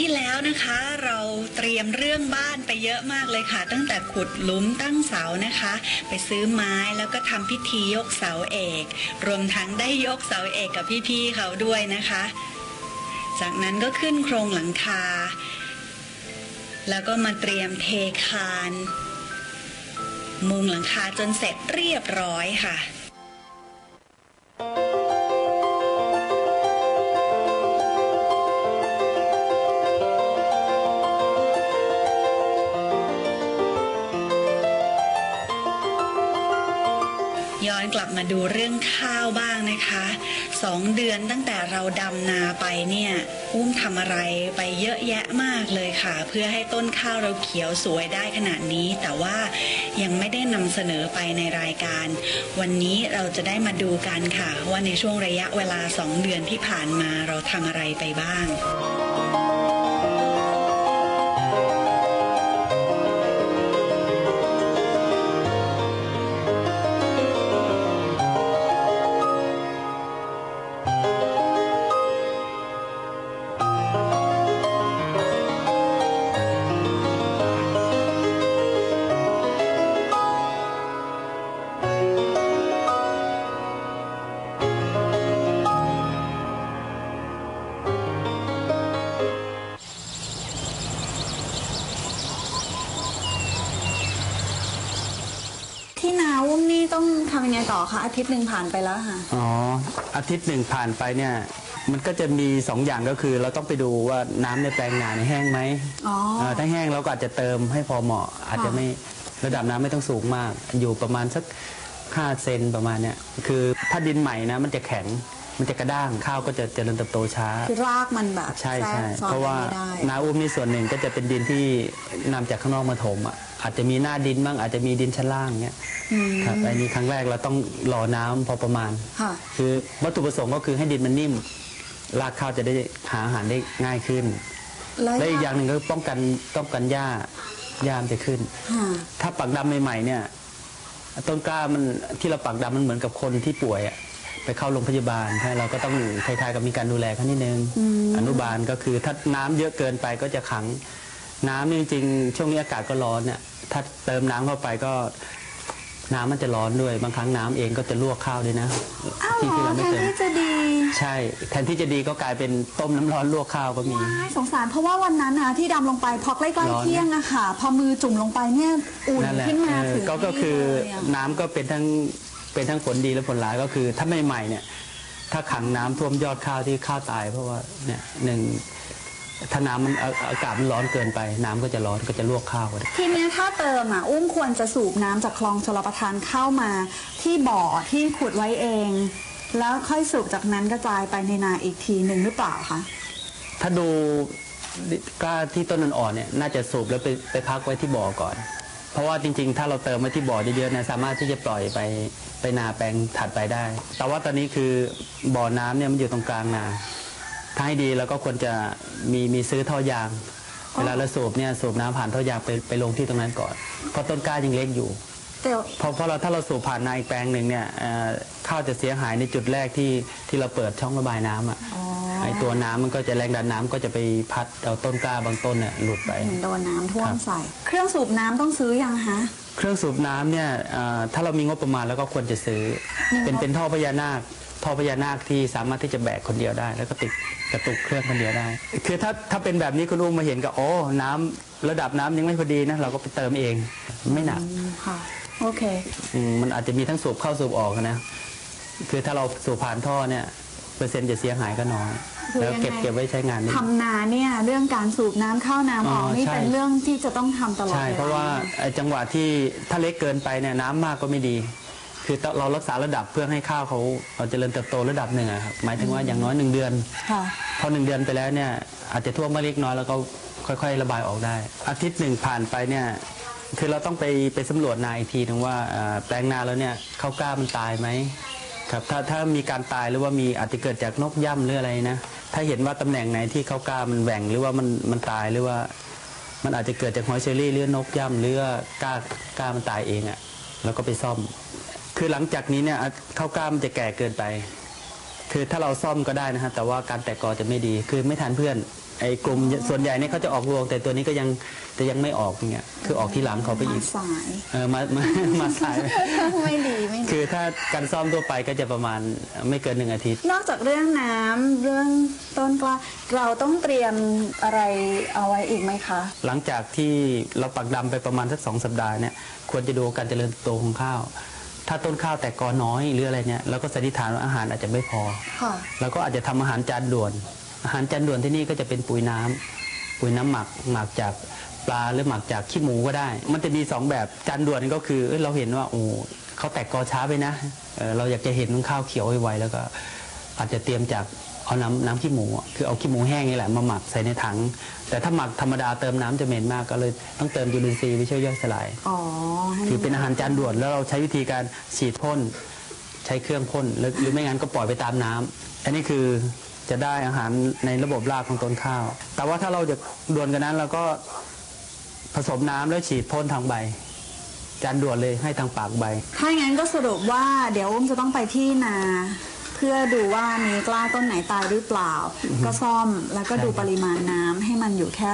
ที่แล้วนะคะ เราเตรียมเรื่องบ้านไปเยอะมากเลยค่ะ ตั้งแต่ขุดหลุมตั้งเสานะคะ ไปซื้อไม้แล้วก็ทำพิธียกเสาเอก รวมทั้งได้ยกเสาเอกกับพี่ๆเขาด้วยนะคะ จากนั้นก็ขึ้นโครงหลังคา แล้วก็มาเตรียมเทคาน มุงหลังคาจนเสร็จเรียบร้อยค่ะ กลับมาดูเรื่องข้าวบ้างนะคะสองเดือนตั้งแต่เราดำนาไปเนี่ยอุ้มทำอะไรไปเยอะแยะมากเลยค่ะ เพื่อให้ต้นข้าวเราเขียวสวยได้ขนาดนี้ แต่ว่ายังไม่ได้นำเสนอไปในรายการ วันนี้เราจะได้มาดูกันค่ะ ว่าในช่วงระยะเวลาสองเดือนที่ผ่านมาเราทำอะไรไปบ้าง คะอาทิตย์หนึ่งผ่านไปแล้วค่ะ อ๋ออาทิตย์หนึ่งผ่านไปเนี่ยมันก็จะมีสองอย่างก็คือ เราต้องไปดูว่าน้ำในแปลงนาเนี่ยแห้งไหมอ๋อเออถ้าแห้งเราก็อาจจะเติมให้พอเหมาะ อาจจะไม่ระดับน้ำไม่ต้องสูงมาก อยู่ประมาณสัก5เซนประมาณเนี้ยคือถ้าดินใหม่นะมันจะแข็งมันจะกระด้างข้าวก็จะเจริญเติบโตช้า คือรากมันแบบใช่แทรใช่กซ้อนเพราะว่าไม่ได้ นาอุ้มนี่ส่วนหนึ่งก็จะเป็นดินที่นำจากข้างนอกมาถมอะ อาจจะมีหน้าดินบ้างอาจจะมีดินชั้นล่างเนี้ยอืมครับอันนี้ครั้งแรกเราต้องรอน้ำพอประมาณค่ะคือวัตถุประสงค์ก็คือให้ดินมันนิ่ม รากข้าวจะได้หาอาหารได้ง่ายขึ้น แล้วและอีกอย่างหนึ่งก็ป้องกันป้องกันหญ้าหญ้ามันจะขึ้นค่ะถ้าปักดำใหม่ๆเนี่ย ต้นกล้ามันที่เราปักดำมันเหมือนกับคนที่ป่วยอะไปเข้าโรงพยาบาลใช่เราก็ต้องคล้ายๆกับมีการดูแลเขานิดนึงอนุบาลก็คือถ้าน้ำเยอะเกินไปก็จะขัง น้ำนี่จริงๆช่วงนี้อากาศก็ร้อนเนี่ยถ้าเติมน้ำเข้าไปก็ น้ำมันจะร้อนด้วย บางครั้งน้ำเองก็จะลวกข้าวด้วยนะอ้าวเหรที่ที่อเราแทไม่นเติมที่จะดีใช่ แทนที่จะดีก็กลายเป็นต้มน้ำร้อนลวกข้าวก็มีว้ายสงสารเพราะว่าวันนั้นนะที่ดำลงไปพอใกล้ร้ๆอนเที่ยงอะค่ะ พอมือจุ่มลงไปเนี่ยอุ่นนั่นแหละขึ้นมาเออถึงก็ก็คือนี่เลยอะน้ำก็เป็นทั้งเป็นทั้งผลดีและผลร้ายก็คือ ถ้าไม่ใหม่เนี่ย ถ้าขังน้ำท่วมยอดข้าวที่ข้าวตาย เพราะว่าเนี่ยหนึ่ง ถ้าน้ำมันอาอากาศมันร้อนเกินไป น้ำก็จะร้อนก็จะลวกข้าวก็ได้ทีเนี้ยถ้าเติมอะอุ้มควรจะสูบน้ำจากคลองชลประทานเข้ามา ที่บ่อที่ขุดไว้เอง แล้วค่อยสูบจากนั้นกระจายไปในนาอีกทีหนึ่งหรือเปล่าคะถ้าดูกล้าที่ต้นอ่อนๆเนี่ยน่าจะสูบแล้วไปไปพักไว้ที่บ่อก่อน เพราะว่าจริง ๆ ถ้าเราเติมไว้ที่บ่อเยอะๆเนี่ยสามารถที่จะปล่อยไปไปนาแปลงถัดไปได้ แต่ว่าตอนนี้คือบ่อน้ำเนี่ยมันอยู่ตรงกลางนา ถ้าให้ดีเราก็ควรจะมีมีซื้อท่อยาง เวลาเราสูบเนี่ยสูบน้ำผ่านท่อยางไปไปลงที่ตรงนั้นก่อน เพราะต้นกล้ายังเล็กอยู่แต่เพราะเพราะเราถ้าเราสูบผ่านนาอีกแปลงหนึ่งเนี่ยเอ่อข้าวจะเสียหายในจุดแรกที่ที่เราเปิดช่องระบายน้ำอะอ๋อไอตัวน้ำมันก็จะแรงดันน้ำก็จะไปพัดเอาต้นกล้าบางต้นเนี่ยหลุดไปเห็นโดนน้ำท่วครัมบใส่ เครื่องสูบน้ำต้องซื้อยังคะ เครื่องสูบน้ำเนี่ยเอ่อถ้าเรามีงบประมาณแล้วก็ควรจะซื้อ เป็นเป็นท่อพญานาค ท่อพญานาคที่สามารถที่จะแบกคนเดียวได้ แล้วก็ติดกระตุกเครื่องคนเดียวได้ คือถ้าถ้าเป็นแบบนี้คุณอุ้มมาเห็นก็โอ้น้ำระดับน้ำยังไม่พอดีนะเราก็ไปเติมเองไม่หนักอืมค่ะ โอเค อืมมันอาจจะมีทั้งสูบเข้าสูบออกนะ คือถ้าเราสูบผ่านท่อเนี่ย เปอร์เซ็นต์จะเสียหายก็น้อย คือแล้วเก็บยังไง เก็บไว้ใช้งานได้ ทำนาเนี่ยเรื่องการสูบน้ำเข้าน้ำออกอ๋อนี่ใช่ เป็นเรื่องที่จะต้องทำตลอดใช่ลยเพราะว่าไอ้จังหวะที่ถ้าเล็กเกินไปเนี่ยน้ำมากก็ไม่ดี คือเรารักษาระดับเพื่อให้ข้าวเขาเราเจริญเติบโตระดับหนึ่งอะครับหมายถึงว่าอย่างน้อยหนึ่งเดือน ค่ะ พอหนึ่งเดือนไปแล้วเนี่ยอาจจะท่วมมาเล็กน้อยแล้วก็ค่อยๆ ระบายออกได้ อาทิตย์หนึ่งผ่านไปเนี่ยคือเราต้องไปไปสำรวจนาอีกทีนึงว่าเอ่อแปลงนาแล้วเนี่ยข้าวกล้ามันตายไหม ครับถ้าถ้ามีการตายหรือว่ามีอาจจะเกิดจากนกย่ำหรืออะไรนะ ถ้าเห็นว่าตำแหน่งไหนที่เขากล้ามันแหว่งหรือว่ามันมันตายหรือว่า มันอาจจะเกิดจากหอยเชอรี่หรือนกย่ำหรือว่ากล้ากล้ามันตายเองอะ่ะแล้วก็ไปซ่อม คือหลังจากนี้เนี่ยข้าวกล้ามันจะแก่เกินไป คือถ้าเราซ่อมก็ได้นะฮะแต่ว่าการแตกกอจะไม่ดีคือไม่ทันเพื่อน ไอ้กลุ่มส่วนใหญ่เนี่ยเขาจะออกรวงแต่ตัวนี้ก็ยังแต่ยังไม่ออกเนี่ยคือออกที่หลังเขาไปอีกสายเออมามามาสาย ไม่ดีไม่ดีคือถ้าการซ่อมทั่วไปก็จะประมาณไม่เกินหนึ่งอาทิตย์ นอกจากเรื่องน้ำเรื่องต้นกล้าเราต้องเตรียมอะไรเอาไว้อีกไหมคะ หลังจากที่เราปักดำไปประมาณสักสองสัปดาห์เนี่ยควรจะดูการเจริญเติบโตของข้าวถ้าต้นข้าวแตกกอน้อยหรืออะไรเนี่ยเราก็สันนิษฐานว่าอาหารอาจจะไม่พอค่ะเราก็อาจจะทำอาหารจานด่วน อาหารจานด่วนที่นี่ก็จะเป็นปุ๋ยน้ำปุ๋ยน้ำหมักหมักจากปลาหรือหมักจากขี้หมูก็ได้ มันจะมีสองแบบจานด่วนก็คือเอ้ยเราเห็นว่าโอ้เขาแตกกอช้าไปนะเออเราอยากจะเห็นข้าวเขียวไวๆแล้วก็อาจจะเตรียมจากเอาน้ำน้ำขี้หมูอะคือเอาขี้หมูแห้งนี่แหละมาหมักใส่ในถัง แต่ถ้าหมักธรรมดาเติมน้ำจะเหม็นมากก็เลยต้องเติมยูรินทรีย์ไปช่วยย่อยสลายอ๋อให้ถือเป็นอาหารจานด่วนแล้วเราใช้วิธีการฉีดพ่นใช้เครื่องพ่นหรือหรือไม่งั้นก็ปล่อยไปตามน้ำอันนี้คือ จะได้อาหารในระบบรากของต้นข้าว แต่ว่าถ้าเราจะด่วนกันนั้นเราก็ผสมน้ำแล้วฉีดพ่นทางใบจานด่วนเลยให้ทางปากใบ ถ้าอย่างนั้นก็สรุปว่าเดี๋ยวอุ้มจะต้องไปที่นาเพื่อดูว่ามีกล้าต้นไหนตายหรือเปล่า ก็ซ่อมแล้วก็ดูปริมาณน้ำให้มันอยู่แค่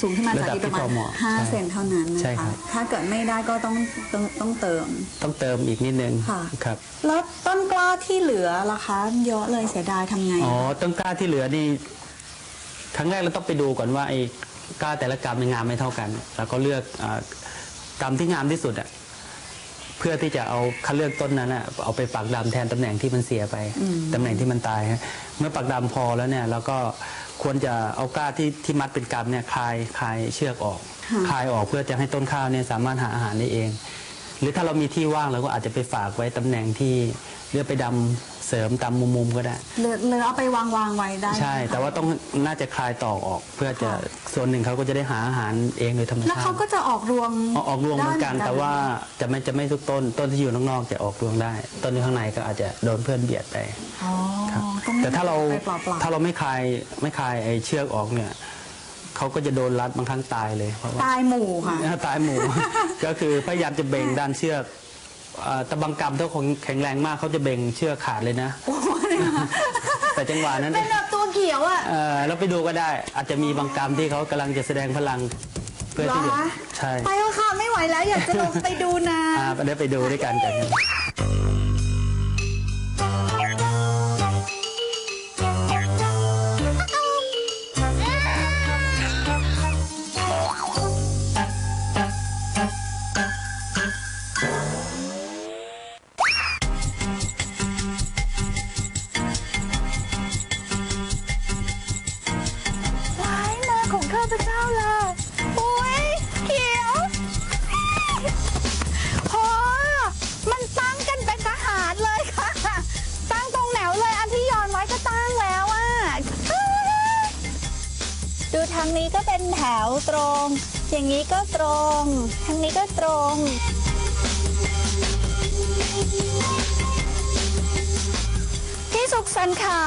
สูงขึ้นมาจากที่ประมาณระดับที่พอเหมาะห้าใช่เซนเท่านั้นใช่นะครัคะบถ้าเกิดไม่ได้ก็ต้องต้องต้องเติม ต้องเติมอีกนิดนึงค่ะครับ แล้วต้นกล้าที่เหลือล่ะคะ เยอะเลยเสียดายทำไงอ๋ออะต้นกล้าที่เหลือนี่ครั้งแรกเราต้องไปดูก่อนว่าไอ้กล้าแต่ละกรรมในงามไม่เท่ากัน แล้วก็เลือกอากรรมที่งามที่สุดอะเพื่อที่จะเอาคัดเลือกต้นนั้นอะเอาไปปักดำแทนตำแหน่งที่มันเสียไปตำแหน่งที่มันตายฮะเมื่อปักดำพอแล้วเนี่ยเราก็ ควรจะเอากล้าที่ที่มัดเป็นกรรมเนี่ยคลายคลายเชือกออกคลายออกเพื่อจะให้ต้นข้าวเนี่ยสามารถหาอาหารได้เอง หรือถ้าเรามีที่ว่างเราก็อาจจะไปฝากไว้ตำแหน่งที่เลือกไปดำเสริมตามมุมๆก็ได้เหลือเหลือเอาไปวางวางไว้ได้ไหมใช่คะแต่ว่าต้องน่าจะคลายตอกออก เพื่อจะค่ะส่วนหนึ่งเขาก็จะได้หาอาหารเองโดยธรรมแล้วชาเขาติก็จะออกรวงเอาออกรวงเหมือนกันได้แต่ว่าจะไม่จะไม่ทุกต้น ต้นที่อยู่ข้างนอกจะออกรวงได้ ต้นที่ข้างในก็อาจจะโดนเพื่อนเบียดไปอ๋อครับ ก็ไม่แต่ถ้าเราไปเปล่าๆถ้าเราไม่คลายไม่คลายไอ้เชือกออกเนี่ยเขาก็จะโดนรัดบางครั้งตายเลยเพราะว่า ตายหมู่ค่ะตายหมู่ก็คือพยายามจะเบ่งด้านเชือกเอ่อแต่บางกรรมถ้าคนแข็งแรงมากเขาจะเบ่งเชือกขาดเลยนะแต่จังหวะนั้นเป็นแบบตัวเขียวอะเออเราไปดูก็ได้ อาจจะมีบางกรรมที่เขากำลังจะแสดงพลัง เพื่อที่จะเหรอคะ ใช่ไปแล้วค่ะ ไม่ไหวแล้วอยากจะลงไปดูนะ อ่าไปเดี๋ยวไปดูด้วยกันกันางนี้ก็เป็นแถวตรง อย่างนี้ก็ตรง ทางนี้ก็ตรง พี่สุขสันต์ขา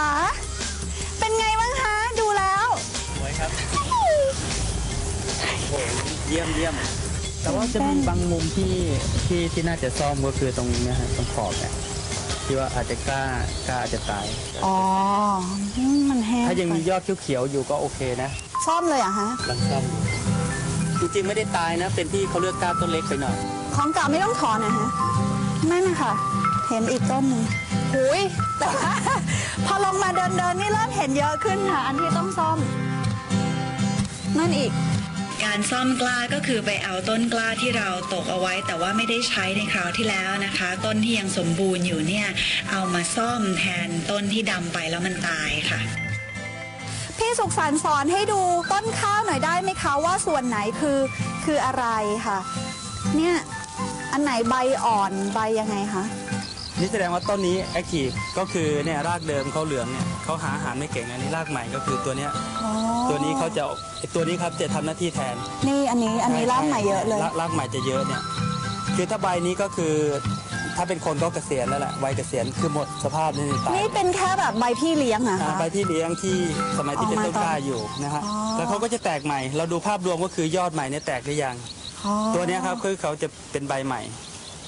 เป็นไงบ้างคะ ดูแล้ว สวยครับเยี่ยมเยี่ยม แต่ว่าจะมีบางมุมที่ที่ที่น่าจะซ่อมก็คือตรงเนี้ยฮะตรงขอบเนี่ยที่ว่าอาจจะกล้ากล้าอาจจะตาย อ๋อ มันแห้งถ้ายังมีไปยอดเขียวๆอยู่ก็โอเคนะ ซ่อมเลยเหรอะฮะลองซ่อมดูจริงๆไม่ได้ตายนะ เป็นที่เขาเลือกกล้าต้นเล็กไปหน่อย ของเก่าไม่ต้องถอนนะฮะนั่นนะคะเห็นอีกต้นหนึ่งหุยแต่ว่า พอลงมาเดินเดินๆนี่เริ่มเห็นเยอะขึ้นค่ะอันที่ต้องซ่อม นั่นอีก การซ่อมกล้าก็คือไปเอาต้นกล้าที่เราตกเอาไว้ แต่ว่าไม่ได้ใช้ในคราวที่แล้วนะคะ ต้นที่ยังสมบูรณ์อยู่เนี่ยเอามาซ่อมแทนต้นที่ดำไปแล้วมันตายค่ะ พี่สุขสันต์สอนให้ดูต้นข้าวหน่อยได้ไหมคะว่าส่วนไหนคือคืออะไรค่ะ เนี่ยอันไหนใบอ่อนใบยังไงคะนี่แสดงว่าต้นนี้แอคทีฟก็คือเนี่ยรากเดิมเขาเหลืองเนี่ยเขาหาอาหารไม่เก่งอันนี้รากใหม่ก็คือตัวเนี้ยอ๋อตัวนี้เขาจะไอ้ตัวนี้ครับจะทำหน้าที่แทน นี่อันนี้อันนี้รากใหม่เยอะเลยรากรากใหม่จะเยอะเนี่ยคือถ้าใบนี้ก็คือ ถ้าเป็นคนก็เกษียณแล้วแหละวัยเกษียณคือหมดสภาพนี่ตายนี่เป็นแค่แบบใบพี่เลี้ยงเหรอะอ่าคะ ใบที่เลี้ยงที่สมัยที่เป็นออกมาต้นกล้าอยู่นะฮะอ๋อแล้วเขาก็จะแตกใหม่ เราดูภาพรวมก็คือยอดใหม่เนี่ยแตกหรือยังอ๋อตัวเนี้ยครับคือเขาจะเป็นใบใหม่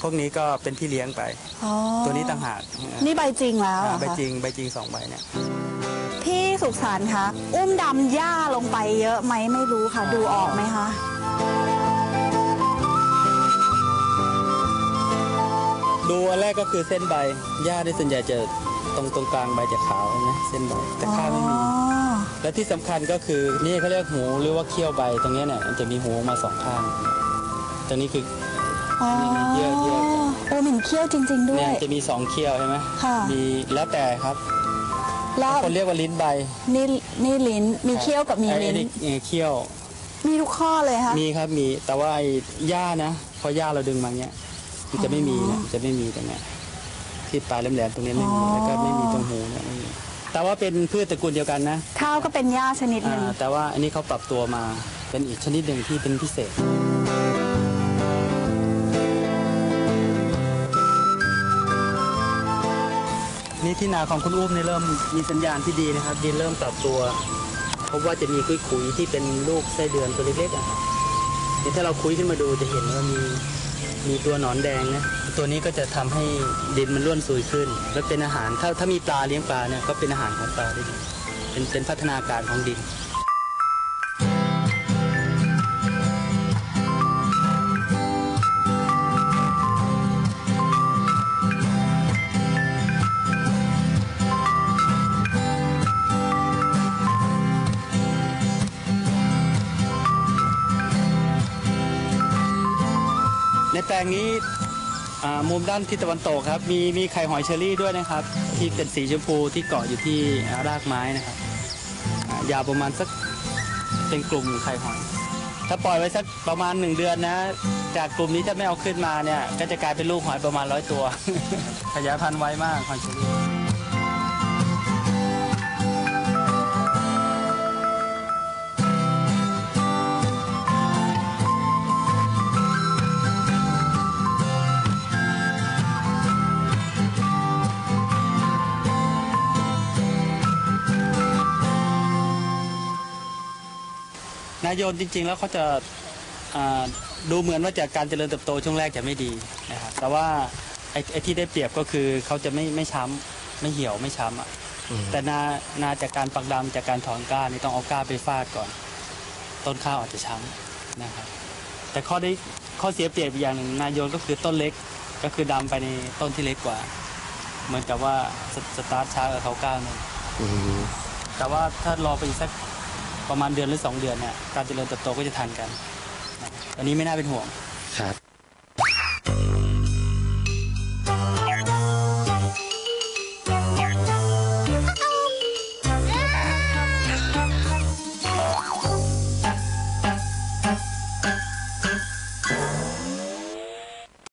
พวกนี้ก็เป็นพี่เลี้ยงไปอ๋อตัวนี้ต่างหากนี่ใบจริงแล้วเหรอ่าอใบคะจริงใบจริงสองใบเนี่ยพี่สุขสันต์คะอุ้มดำหญ้าลงไปเยอะไหมไม่รู้ค่ะ ดูออกไหมคะ ดูอันแรกก็คือเส้นใบหญ้าที่ส่วนใหญ่จะตรงตรงกลางใบจะขาวนะเส้นใบแต่ข้างไม่มีอ๋อและที่สำคัญก็คือนี่เขาเรียกหูหรือว่าเขี้ยวใบตรงเนี้ยเนี่ยมันจะมีหูออกมาสองข้างตรงนี้คือ อ๋อนี่เยอะเยอะโอ้เหม็นเขี้ยวจริง ๆ ด้วเนี่ยย จะมีสองเขี้ยวใช่ไหมค่ะ มีแล้วแต่ครับแล้วคนเรียกว่าลิ้นใบนี่นี่ลิ้นมีเขี้ยวกับมีไอ้ลิ้น ไอ้ไอ้เขี้ยว มีทุกข้อเลยค่ะมีครับมีแต่ว่าไอ้หญ้านะพอหญ้าเราดึงมาเนี้ย มันจะไม่มีนะมันจะไม่มีตรงเนี้ยที่ปลายแหลมๆตรงนี้ไม่มีอ๋อแล้วก็ไม่มีตรงหูเนี่ยไม่มีแต่ว่าเป็นพืชตระกูลเดียวกันนะ ข้าวก็เป็นหญ้าชนิดหอ่านึ่งแต่ว่าอันนี้เขาปรับตัวมาเป็นอีกชนิดหนึ่งที่เป็นพิเศษนี่ที่นาของคุณอุ้มนี่เริ่มมีสัญญาณที่ดีนะครับ ดินเริ่มปรับตัว พบว่าจะมีคุยขุยๆที่เป็นลูกไส้เดือนตัวเล็กๆอะครับนี่ถ้าเราคุยขึ้นมาดูจะเห็นว่ามี มีตัวหนอนแดงนะตัวนี้ก็จะทำให้ดินมันร่วนซุยขึ้น และเป็นอาหารถ้าถ้ามีปลาเลี้ยงปลาเนี่ยก็เป็นอาหารของปลาได้ดีเป็นเป็นพัฒนาการของดิน แตงนี้อ่ามุมด้านทิศตะวันตกครับ มีมีไข่หอยเชอรี่ด้วยนะครับ ที่เป็นสีชมพูที่เกาะอยู่ที่รากไม้นะครับอ่ายาวประมาณสักเป็นกลุ่มไข่หอย ถ้าปล่อยไว้สักประมาณหนึ่งเดือนนะ จากกลุ่มนี้ถ้าไม่เอาขึ้นมาเนี่ย ก็จะกลายเป็นลูกหอยประมาณร้อยตัว ขยายพันธุ์ไวมากหอยเชอรี่ นายโยนจริง ๆ แล้วเขาจะอ่าดูเหมือนว่าจากการเจริญเติบโตช่วงแรกจะไม่ดีนะครับแต่ว่าไอ้ไอ้ที่ได้เปรียบก็คือเขาจะไม่ไม่ช้ำไม่เหี่ยวไม่ช้ำอะแต่นานาจากการปักดำจากการถอนก้านนี่ต้องเอาก้านไปฟาดก่อน ต้นข้าวอาจจะช้ำนะครับแต่ข้อได้ข้อเสียเปรียบอีกอย่างหนึ่งนายโยนก็คือต้นเล็กก็คือดำไปในต้นที่เล็กกว่า เหมือนกับว่าสสตาร์ทช้ากับเขาก้าวหนึงแต่ว่าถ้ารอไปอีกสัก ประมาณเดือนหรือ 2 เดือนเนี่ยการเจริญเติบโตก็จะทันกัน อันนี้ไม่น่าเป็นห่วงครับ